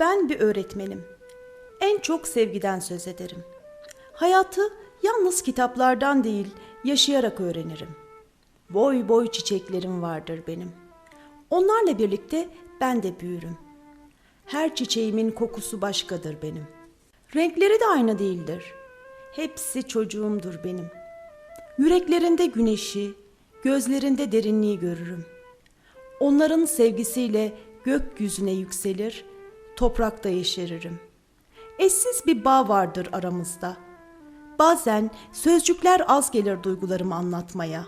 Ben bir öğretmenim. En çok sevgiden söz ederim. Hayatı yalnız kitaplardan değil, yaşayarak öğrenirim. Boy boy çiçeklerim vardır benim. Onlarla birlikte ben de büyürüm. Her çiçeğimin kokusu başkadır benim. Renkleri de aynı değildir. Hepsi çocuğumdur benim. Yüreklerinde güneşi, gözlerinde derinliği görürüm. Onların sevgisiyle gökyüzüne yükselir, toprakta yeşeririm. Eşsiz bir bağ vardır aramızda. Bazen sözcükler az gelir duygularımı anlatmaya.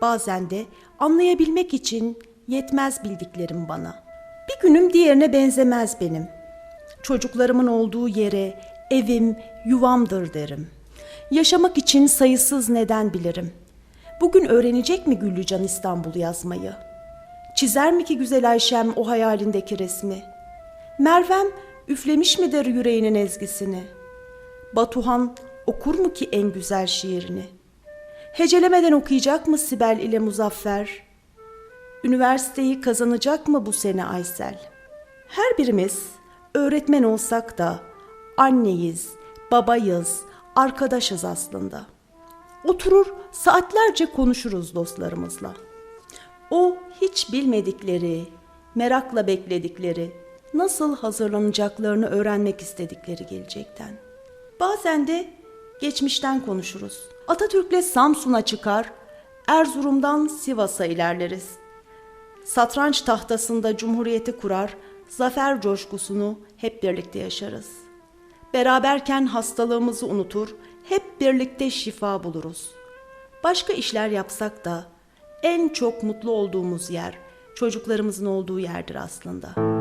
Bazen de anlayabilmek için yetmez bildiklerim bana. Bir günüm diğerine benzemez benim. Çocuklarımın olduğu yere evim, yuvamdır derim. Yaşamak için sayısız neden bilirim. Bugün öğrenecek mi Güllücan İstanbul'u yazmayı? Çizer mi ki güzel Ayşem o hayalindeki resmi? Mervem üflemiş midir yüreğinin ezgisini? Batuhan okur mu ki en güzel şiirini? Hecelemeden okuyacak mı Sibel ile Muzaffer? Üniversiteyi kazanacak mı bu sene Aysel? Her birimiz öğretmen olsak da anneyiz, babayız, arkadaşız aslında. Oturur saatlerce konuşuruz dostlarımızla. O hiç bilmedikleri, merakla bekledikleri, nasıl hazırlanacaklarını öğrenmek istedikleri gelecekten. Bazen de geçmişten konuşuruz. Atatürk'le Samsun'a çıkar, Erzurum'dan Sivas'a ilerleriz. Satranç tahtasında cumhuriyeti kurar, zafer coşkusunu hep birlikte yaşarız. Beraberken hastalığımızı unutur, hep birlikte şifa buluruz. Başka işler yapsak da en çok mutlu olduğumuz yer çocuklarımızın olduğu yerdir aslında.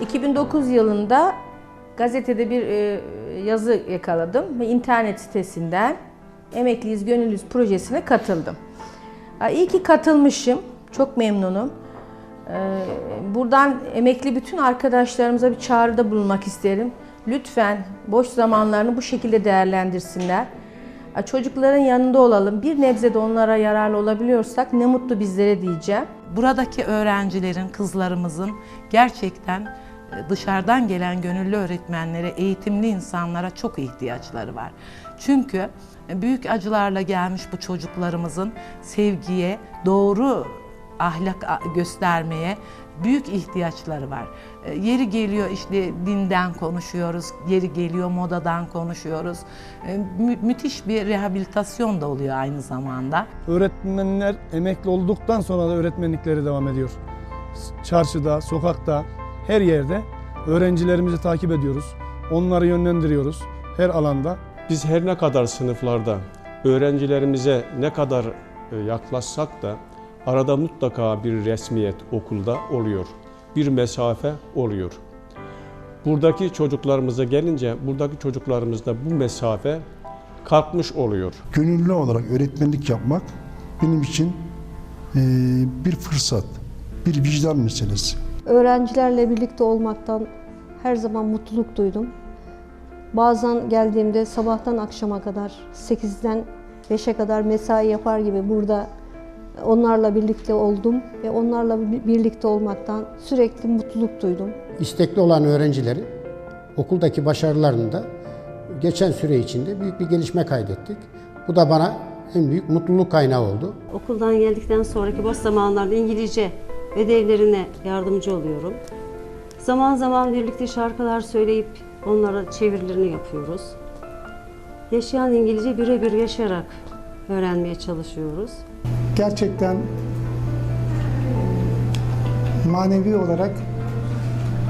2009 yılında gazetede bir e, yazı yakaladım ve internet sitesinden Emekliyiz Gönüllüyüz projesine katıldım. İyi ki katılmışım. Çok memnunum. Ee, Buradan emekli bütün arkadaşlarımıza bir çağrıda bulunmak isterim. Lütfen boş zamanlarını bu şekilde değerlendirsinler. Çocukların yanında olalım. Bir nebze de onlara yararlı olabiliyorsak ne mutlu bizlere diyeceğim. Buradaki öğrencilerin, kızlarımızın gerçekten e, dışarıdan gelen gönüllü öğretmenlere, eğitimli insanlara çok ihtiyaçları var. Çünkü e, büyük acılarla gelmiş bu çocuklarımızın sevgiye, doğru ahlak göstermeye büyük ihtiyaçları var. E, Yeri geliyor işte dinden konuşuyoruz, yeri geliyor modadan konuşuyoruz. E, mü- müthiş bir rehabilitasyon da oluyor aynı zamanda. Öğretmenler emekli olduktan sonra da öğretmenlikleri devam ediyor. Çarşıda, sokakta, her yerde öğrencilerimizi takip ediyoruz. Onları yönlendiriyoruz her alanda. Biz her ne kadar sınıflarda öğrencilerimize ne kadar e, yaklaşsak da arada mutlaka bir resmiyet okulda oluyor. Bir mesafe oluyor. Buradaki çocuklarımıza gelince buradaki çocuklarımızda bu mesafe kalkmış oluyor. gönüllü olarak öğretmenlik yapmak benim için eee, bir fırsat, bir vicdan meselesi. Öğrencilerle birlikte olmaktan her zaman mutluluk duydum. Bazen geldiğimde sabahtan akşama kadar 8'den 5'e kadar mesai yapar gibi burada onlarla birlikte oldum ve onlarla bi- birlikte olmaktan sürekli mutluluk duydum. istekli olan öğrencilerin okuldaki başarılarında geçen süre içinde büyük bir gelişme kaydettik. Bu da bana en büyük mutluluk kaynağı oldu. Okuldan geldikten sonraki boş zamanlarda İngilizce ödevlerine yardımcı oluyorum. Zaman zaman birlikte şarkılar söyleyip onlara çevirilerini yapıyoruz. Yaşayan İngilizce birebir yaşayarak öğrenmeye çalışıyoruz. gerçekten manevi olarak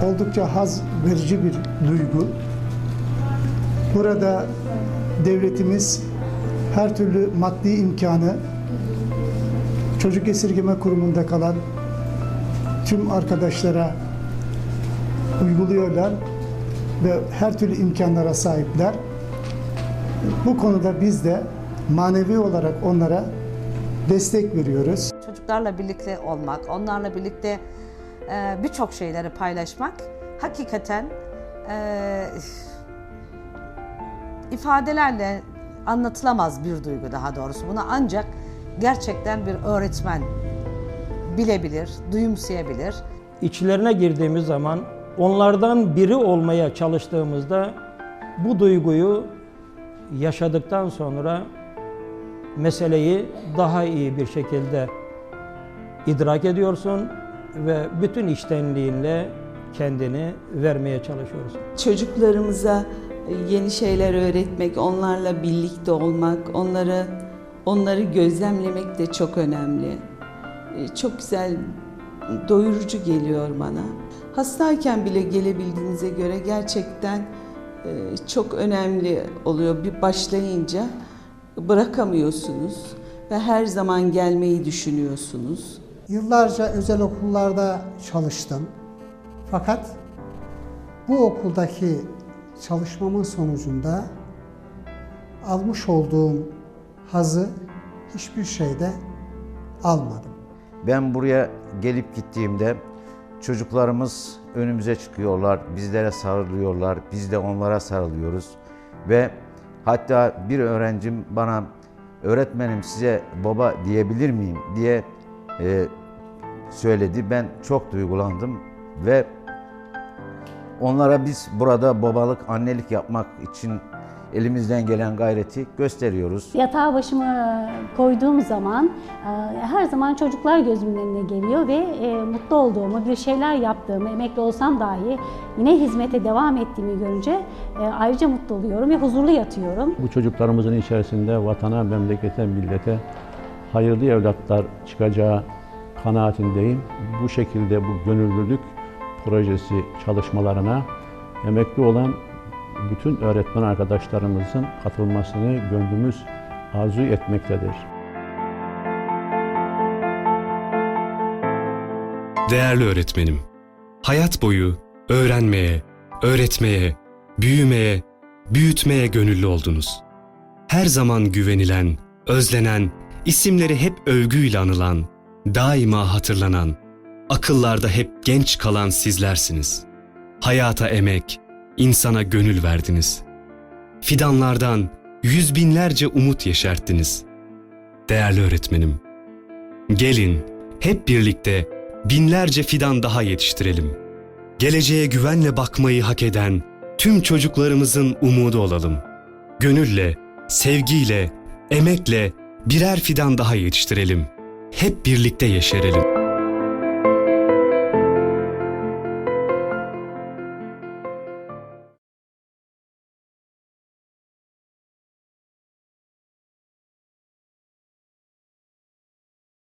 oldukça haz verici bir duygu. Burada devletimiz her türlü maddi imkanı çocuk esirgeme kurumunda kalan tüm arkadaşlara uyguluyorlar ve her türlü imkanlara sahipler. Bu konuda biz de manevi olarak onlara destek veriyoruz. çocuklarla birlikte olmak, onlarla birlikte e, birçok şeyleri paylaşmak hakikaten e, ifadelerle anlatılamaz bir duygu daha doğrusu. Bunu ancak gerçekten bir öğretmen bilebilir, duyumsayabilir. içlerine girdiğimiz zaman onlardan biri olmaya çalıştığımızda bu duyguyu yaşadıktan sonra meseleyi daha iyi bir şekilde idrak ediyorsun ve bütün içtenliğinle kendini vermeye çalışıyorsun. Çocuklarımıza yeni şeyler öğretmek, onlarla birlikte olmak, onları onları gözlemlemek de çok önemli. E, Çok güzel, doyurucu geliyor bana. Hastayken bile gelebildiğinize göre gerçekten e, çok önemli oluyor. Bir başlayınca bırakamıyorsunuz ve her zaman gelmeyi düşünüyorsunuz. Yıllarca özel okullarda çalıştım. Fakat bu okuldaki çalışmamın sonucunda almış olduğum hazı hiçbir şeyde almadım. Ben buraya gelip gittiğimde çocuklarımız önümüze çıkıyorlar, bizlere sarılıyorlar, biz de onlara sarılıyoruz. Ve hatta bir öğrencim bana öğretmenim size baba diyebilir miyim diye e, söyledi. Ben çok duygulandım ve onlara biz burada babalık, annelik yapmak için elimizden gelen gayreti gösteriyoruz. Yatağa başımı koyduğum zaman e, her zaman çocuklar gözümün önüne geliyor ve e, mutlu olduğumu, bir şeyler yaptığımı, emekli olsam dahi yine hizmete devam ettiğimi görünce e, ayrıca mutlu oluyorum ve huzurlu yatıyorum. Bu çocuklarımızın içerisinde vatana, memlekete, millete hayırlı evlatlar çıkacağı kanaatindeyim. Bu şekilde bu gönüllülük projesi çalışmalarına emekli olan bütün öğretmen arkadaşlarımızın katılmasını gönlümüz arzu etmektedir. Değerli öğretmenim, hayat boyu öğrenmeye, öğretmeye, büyümeye, büyütmeye gönüllü oldunuz. Her zaman güvenilen, özlenen, isimleri hep övgüyle anılan, daima hatırlanan, akıllarda hep genç kalan sizlersiniz. Hayata emek, insana gönül verdiniz. Fidanlardan yüz binlerce umut yeşerttiniz. Değerli öğretmenim, gelin hep birlikte binlerce fidan daha yetiştirelim. Geleceğe güvenle bakmayı hak eden tüm çocuklarımızın umudu olalım. Gönülle, sevgiyle, emekle birer fidan daha yetiştirelim. Hep birlikte yeşerelim.